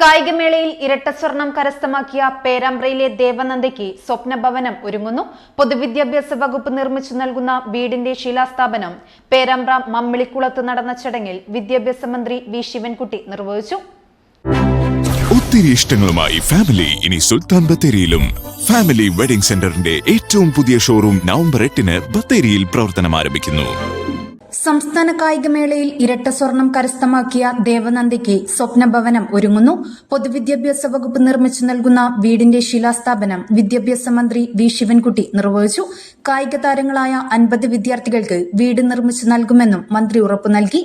കായികമേളയിൽ ഇരട്ട സ്വർണം കരസ്ഥമാക്കിയ പേരാമ്പ്രയിലെ ദേവനന്ദയ്ക്ക് സ്വപ്നഭവനം ഒരുങ്ങുന്നു. പൊതുവിദ്യാഭ്യാസ വകുപ്പ് നിർമ്മിച്ചു നൽകുന്ന വീടിന്റെ ശിലാസ്ഥാപനം പേരാമ്പ്ര മമ്മിളിക്കുളത്ത് നടന്ന ചടങ്ങിൽ വിദ്യാഭ്യാസ മന്ത്രി വി. ശിവൻകുട്ടി നിർവഹിച്ചു. ഒത്തിരി ഇഷ്ടങ്ങളുമായി ഫാമിലി ഇനി സുൽത്താൻ ബത്തേരിയിലും. ഫാമിലി വെഡിംഗ് സെന്ററിന്റെ ഏറ്റവും പുതിയ ഷോറൂം നവംബർ എട്ടിന് ബത്തേരിയിൽ പ്രവർത്തനം ആരംഭിക്കുന്നു. സംസ്ഥാന കായികമേളയിൽ ഇരട്ട സ്വർണം കരസ്ഥമാക്കിയ ദേവനന്ദയ്ക്ക് സ്വപ്നഭവനം ഒരുങ്ങുന്നു. പൊതുവിദ്യാഭ്യാസ വകുപ്പ് നിർമ്മിച്ചു നൽകുന്ന വീടിന്റെ ശിലാസ്ഥാപനം വിദ്യാഭ്യാസ മന്ത്രി വി. ശിവൻകുട്ടി നിർവഹിച്ചു. കായിക താരങ്ങളായ അൻപത് വിദ്യാർത്ഥികൾക്ക് വീട് നിർമ്മിച്ചു നൽകുമെന്നും മന്ത്രി ഉറപ്പു നൽകി.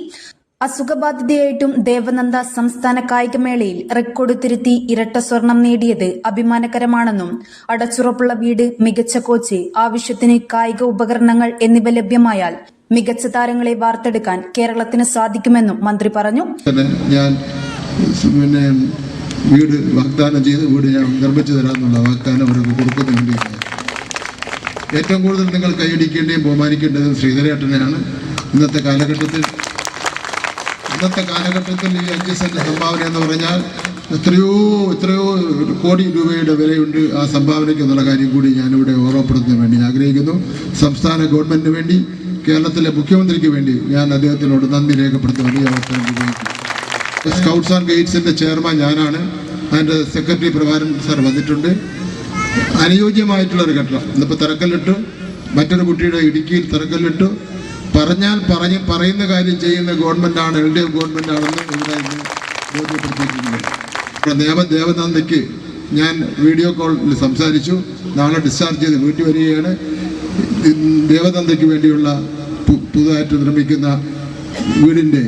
അസുഖബാധിതയായിട്ടും ദേവനന്ദ സംസ്ഥാന കായികമേളയിൽ റെക്കോർഡ് തിരുത്തി ഇരട്ട സ്വർണം നേടിയത് അഭിമാനകരമാണെന്നും അടച്ചുറപ്പുള്ള വീട് മികച്ച കോച്ച് ആവശ്യത്തിന് കായിക ഉപകരണങ്ങൾ എന്നിവ ലഭ്യമായാൽ മികച്ച താരങ്ങളെ വാർത്തെടുക്കാൻ കേരളത്തിന് സാധിക്കുമെന്നും മന്ത്രി പറഞ്ഞു. ഞാൻ പിന്നെ വീട് വാഗ്ദാനം ചെയ്ത് വീട് ഞാൻ നിർമ്മിച്ചു തരാമെന്നുള്ള വാഗ്ദാനം അവർക്ക് കൊടുക്കുന്ന വേണ്ടിയാണ് ഏറ്റവും കൂടുതൽ നിങ്ങൾ കൈയടിക്കേണ്ടതും ബഹുമാനിക്കേണ്ടതും ശ്രീധരേട്ടനെയാണ്. ഇന്നത്തെ കാലഘട്ടത്തിൽ ഇന്നത്തെ കാലഘട്ടത്തിൽ ഈ അഞ്ച് സെന്റ് സംഭാവന എന്ന് പറഞ്ഞാൽ എത്രയോ എത്രയോ കോടി രൂപയുടെ വിലയുണ്ട് ആ സംഭാവനയ്ക്ക് എന്നുള്ള കാര്യം കൂടി ഞാനിവിടെ ഓർമ്മപ്പെടുത്തുന്നതിന് വേണ്ടി ആഗ്രഹിക്കുന്നു. സംസ്ഥാന ഗവൺമെന്റിന് വേണ്ടി കേരളത്തിലെ മുഖ്യമന്ത്രിക്ക് വേണ്ടി ഞാൻ അദ്ദേഹത്തിനോട് നന്ദി രേഖപ്പെടുത്തുന്നത് ഈ അവസരം സ്കൗട്ട്സ് ആൻഡ് ഗൈഡ്സിന്റെ ചെയർമാൻ ഞാനാണ്. അതിന്റെ സെക്രട്ടറി പ്രഭാരൻ സാർ വന്നിട്ടുണ്ട്. അനുയോജ്യമായിട്ടുള്ളൊരു ഘട്ടം. ഇന്നിപ്പോൾ തിരക്കല്ലിട്ടു മറ്റൊരു കുട്ടിയുടെ ഇടുക്കിയിൽ തിരക്കല്ലിട്ടു പറഞ്ഞാൽ പറഞ്ഞ് പറയുന്ന കാര്യം ചെയ്യുന്ന ഗവൺമെന്റാണ് എൽ ഡി എഫ് ഗവൺമെന്റാണെന്ന് ഇവിടെ ഇന്ന് ബോധ്യപ്പെടുത്തിയിട്ടുണ്ട്. ദേവ ദേവനന്ദയ്ക്ക് ഞാൻ വീഡിയോ കോളിൽ സംസാരിച്ചു. നാളെ ഡിസ്ചാർജ് ചെയ്ത് വീട്ടിൽ വരികയാണ്. ദേവനന്ദയ്ക്ക് വേണ്ടിയുള്ള പുതുതായിട്ട് നിർമ്മിക്കുന്ന വീടിന്റെ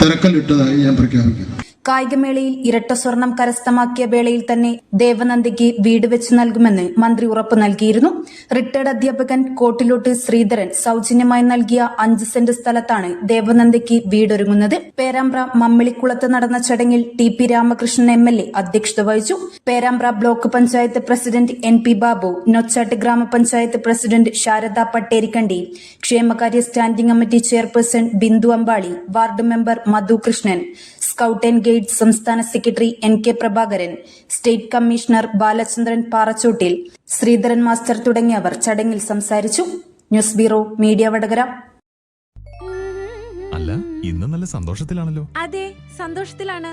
തിരക്കല്ലിട്ടതായി ഞാൻ പ്രഖ്യാപിക്കുന്നു. കായികമേളയിൽ ഇരട്ട സ്വർണം കരസ്ഥമാക്കിയ വേളയിൽ തന്നെ ദേവനന്ദയ്ക്ക് വീട് വെച്ച് നൽകുമെന്ന് മന്ത്രി ഉറപ്പു നൽകിയിരുന്നു. റിട്ടയർഡ് അധ്യാപകൻ കോട്ടിലോട്ട് ശ്രീധരൻ സൗജന്യമായി നൽകിയ അഞ്ച് സെന്റ് സ്ഥലത്താണ് ദേവനന്ദയ്ക്ക് വീടൊരുങ്ങുന്നത്. പേരാമ്പ്ര മമ്മിളിക്കുളത്ത് നടന്ന ചടങ്ങിൽ T P Ramakrishnan M L A അധ്യക്ഷത വഹിച്ചു. Perambra block panchayat president N P Babu Nochad ഗ്രാമപഞ്ചായത്ത് പ്രസിഡന്റ് ശാരദ പട്ടേരിക്കണ്ടി ക്ഷേമകാര്യ standing committee chairperson Bindu Ambali ward member Madhu Krishnan scout and guide സംസ്ഥാന secretary N K Prabhakaran state commissioner Balachandran Parachottil Sreedharan master തുടങ്ങിയവർ ചടങ്ങിൽ സംസാരിച്ചു. News bureau media Vadakara. അല്ല ഇന്ന് നല്ല സന്തോഷത്തിലാണല്ലോ. അതെ സന്തോഷത്തിലാണ്.